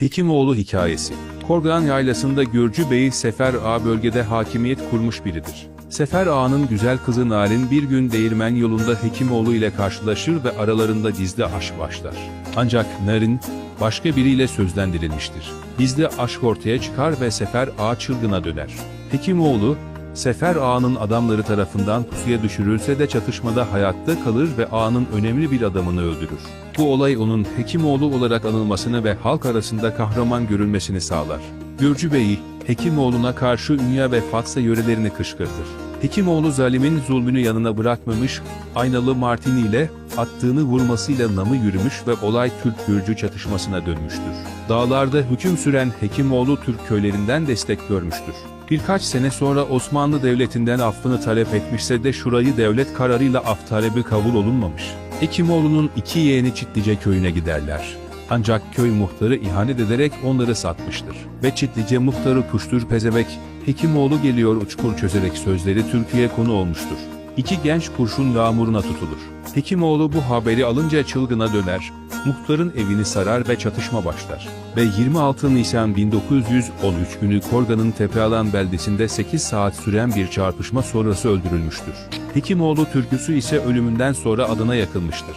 Hekimoğlu Hikayesi Korgan Yaylası'nda Gürcü Bey Sefer Ağa bölgede hakimiyet kurmuş biridir. Sefer Ağa'nın güzel kızı Narin bir gün değirmen yolunda Hekimoğlu ile karşılaşır ve aralarında gizli aşk başlar. Ancak Narin, başka biriyle sözlendirilmiştir. Gizli aşk ortaya çıkar ve Sefer Ağa çılgına döner. Hekimoğlu, Sefer Ağa'nın adamları tarafından pusuya düşürülse de çatışmada hayatta kalır ve Ağa'nın önemli bir adamını öldürür. Bu olay onun Hekimoğlu olarak anılmasını ve halk arasında kahraman görülmesini sağlar. Gürcü Bey'i, Hekimoğlu'na karşı Ünya ve Fatsa yörelerini kışkırtır. Hekimoğlu zalimin zulmünü yanına bırakmamış, aynalı Martini ile attığını vurmasıyla namı yürümüş ve olay Türk-Gürcü çatışmasına dönmüştür. Dağlarda hüküm süren Hekimoğlu Türk köylerinden destek görmüştür. Birkaç sene sonra Osmanlı Devleti'nden affını talep etmişse de şurayı devlet kararıyla af talebi kabul olunmamış. Hekimoğlu'nun iki yeğeni Çitlice köyüne giderler. Ancak köy muhtarı ihanet ederek onları satmıştır. Ve Çitlice muhtarı Puştur Pezebek, Hekimoğlu geliyor uçkur çözerek sözleri Türkiye konu olmuştur. İki genç kurşun yağmuruna tutulur. Hekimoğlu bu haberi alınca çılgına döner, muhtarın evini sarar ve çatışma başlar. Ve 26 Nisan 1913 günü Korgan'ın Tepealan beldesinde 8 saat süren bir çarpışma sonrası öldürülmüştür. Hekimoğlu türküsü ise ölümünden sonra adına yakılmıştır.